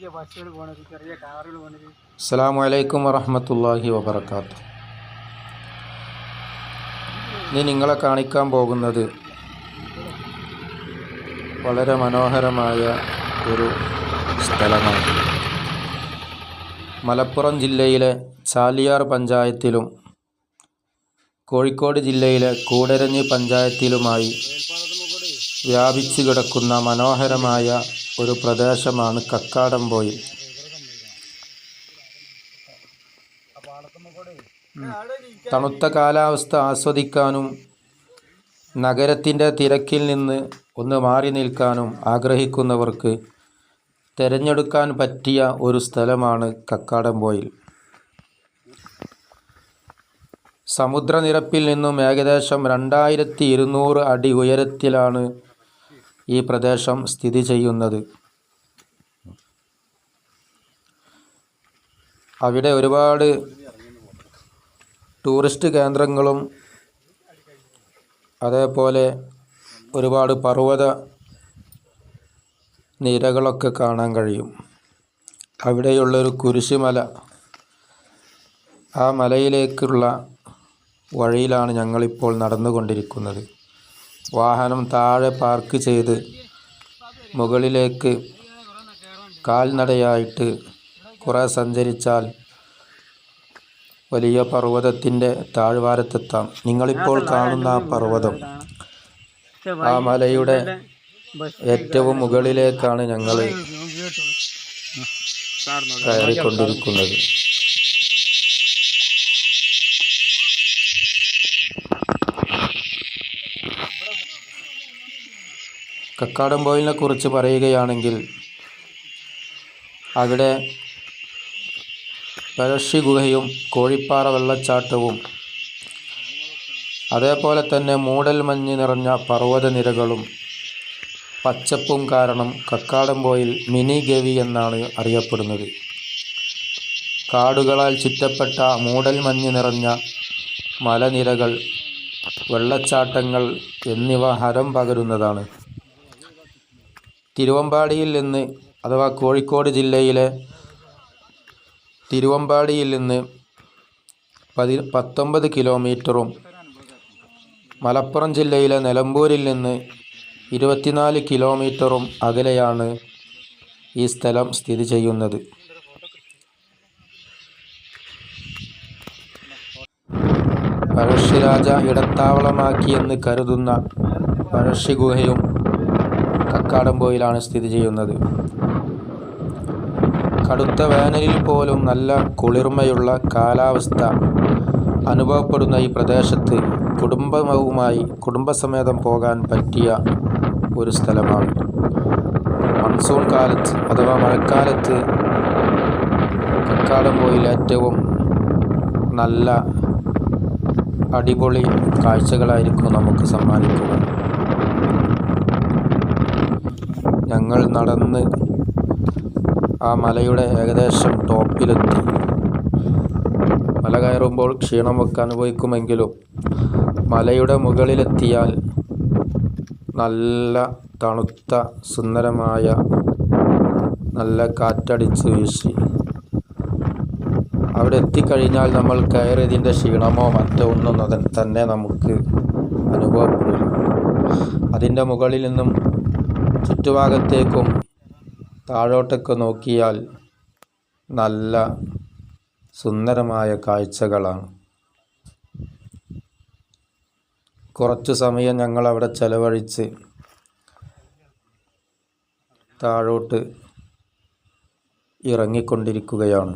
വലിയ ബസ്സുകൾ പോണത് ചെറിയ കാറുകൾ പോണത്. അസ്സാം വലൈക്കും വറഹമത്തല്ലാഹി വബർക്കാത്തു ഇനി നിങ്ങളെ കാണിക്കാൻ പോകുന്നത് വളരെ മനോഹരമായ ഒരു സ്ഥലമാണ്. മലപ്പുറം ജില്ലയിലെ ചാലിയാർ പഞ്ചായത്തിലും കോഴിക്കോട് ജില്ലയിലെ കൂടരഞ്ഞി പഞ്ചായത്തിലുമായി വ്യാപിച്ചു കിടക്കുന്ന മനോഹരമായ ഒരു പ്രദേശമാണ് കക്കാടംപോയിൽ തണുത്ത കാലാവസ്ഥ ആസ്വദിക്കാനും നഗരത്തിന്റെ തിരക്കിൽ നിന്ന് ഒന്ന് മാറി നിൽക്കാനും ആഗ്രഹിക്കുന്നവർക്ക് തിരഞ്ഞെടുക്കാൻ പറ്റിയ ഒരു സ്ഥലമാണ് കക്കാടംപോയിൽ സമുദ്രനിരപ്പിൽ നിന്നും ഏകദേശം രണ്ടായിരത്തി ഇരുന്നൂറ് അടി ഉയരത്തിലാണ് ഈ പ്രദേശം സ്ഥിതി ചെയ്യുന്നത്. അവിടെ ഒരുപാട് ടൂറിസ്റ്റ് കേന്ദ്രങ്ങളും അതേപോലെ ഒരുപാട് പർവത നിരകളൊക്കെ കാണാൻ കഴിയും. അവിടെയുള്ളൊരു കുരിശുമല ആ മലയിലേക്കുള്ള വഴിയിലാണ് ഞങ്ങളിപ്പോൾ നടന്നുകൊണ്ടിരിക്കുന്നത്. വാഹനം താഴെ പാർക്ക് ചെയ്ത് മുകളിലേക്ക് കാൽനടയായിട്ട് കുറേ സഞ്ചരിച്ചാൽ വലിയ പർവതത്തിന്റെ താഴ്വാരത്തെത്താം. നിങ്ങളിപ്പോൾ കാണുന്ന ആ പർവതം ആ മലയുടെ ഏറ്റവും മുകളിലേക്കാണ് ഞങ്ങൾ കയറിക്കൊണ്ടിരിക്കുന്നത്. കക്കാടംപോയിലിനെ കുറിച്ച് പറയുകയാണെങ്കിൽ അവിടെ പഴശ്ശി ഗുഹയും കോഴിപ്പാറ വെള്ളച്ചാട്ടവും അതേപോലെ തന്നെ മൂടൽമഞ്ഞ് നിറഞ്ഞ പർവതനിരകളും പച്ചപ്പും കാരണം കക്കാടംപോയിൽ മിനി ഗവി എന്നാണ് അറിയപ്പെടുന്നത്. കാടുകളാൽ ചുറ്റപ്പെട്ട മൂടൽമഞ്ഞ് നിറഞ്ഞ മലനിരകൾ വെള്ളച്ചാട്ടങ്ങൾ എന്നിവ ഹരം പകരുന്നതാണ്. തിരുവമ്പാടിയിൽ നിന്ന് അഥവാ കോഴിക്കോട് ജില്ലയിലെ തിരുവമ്പാടിയിൽ നിന്ന് പതി പത്തൊമ്പത് കിലോമീറ്ററും മലപ്പുറം ജില്ലയിലെ നിലമ്പൂരിൽ നിന്ന് ഇരുപത്തിനാല് കിലോമീറ്ററും അകലെയാണ് ഈ സ്ഥലം സ്ഥിതി ചെയ്യുന്നത്. പഴശ്ശിരാജ ഇടത്താവളമാക്കിയെന്ന് കരുതുന്ന പഴശ്ശി ഗുഹയും കക്കാടംപോയിലാണ് സ്ഥിതി ചെയ്യുന്നത്. കടുത്ത വേനലിൽ പോലും നല്ല കുളിർമയുള്ള കാലാവസ്ഥ അനുഭവപ്പെടുന്ന ഈ പ്രദേശത്ത് കുടുംബവുമായി കുടുംബസമേതം പോകാൻ പറ്റിയ ഒരു സ്ഥലമാണ്. മൺസൂൺ കാലത്ത് അഥവാ മഴക്കാലത്ത് കക്കാടംപോയിൽ ഏറ്റവും നല്ല അടിപൊളി കാഴ്ചകളായിരിക്കും നമുക്ക് സമ്മാനിക്കുക ഞങ്ങൾ നടന്ന് ആ മലയുടെ ഏകദേശം ടോപ്പിലെത്തി. മല കയറുമ്പോൾ ക്ഷീണമൊക്കെ അനുഭവിക്കുമെങ്കിലും മലയുടെ മുകളിലെത്തിയാൽ നല്ല തണുത്ത സുന്ദരമായ നല്ല കാറ്റടിച്ച് വീശി. അവിടെ എത്തിക്കഴിഞ്ഞാൽ നമ്മൾ കയറിയതിന്റെ ക്ഷീണമോ മറ്റോ ഒന്നും തന്നെ നമുക്ക് അനുഭവപ്പെടില്ല അതിന്റെ മുകളിൽ നിന്നും ചുറ്റുഭാഗത്തേക്കും താഴോട്ടൊക്കെ നോക്കിയാൽ നല്ല സുന്ദരമായ കാഴ്ചകളാണ്. കുറച്ചു സമയം ഞങ്ങൾ അവിടെ ചെലവഴിച്ച് താഴോട്ട് ഇറങ്ങിക്കൊണ്ടിരിക്കുകയാണ്.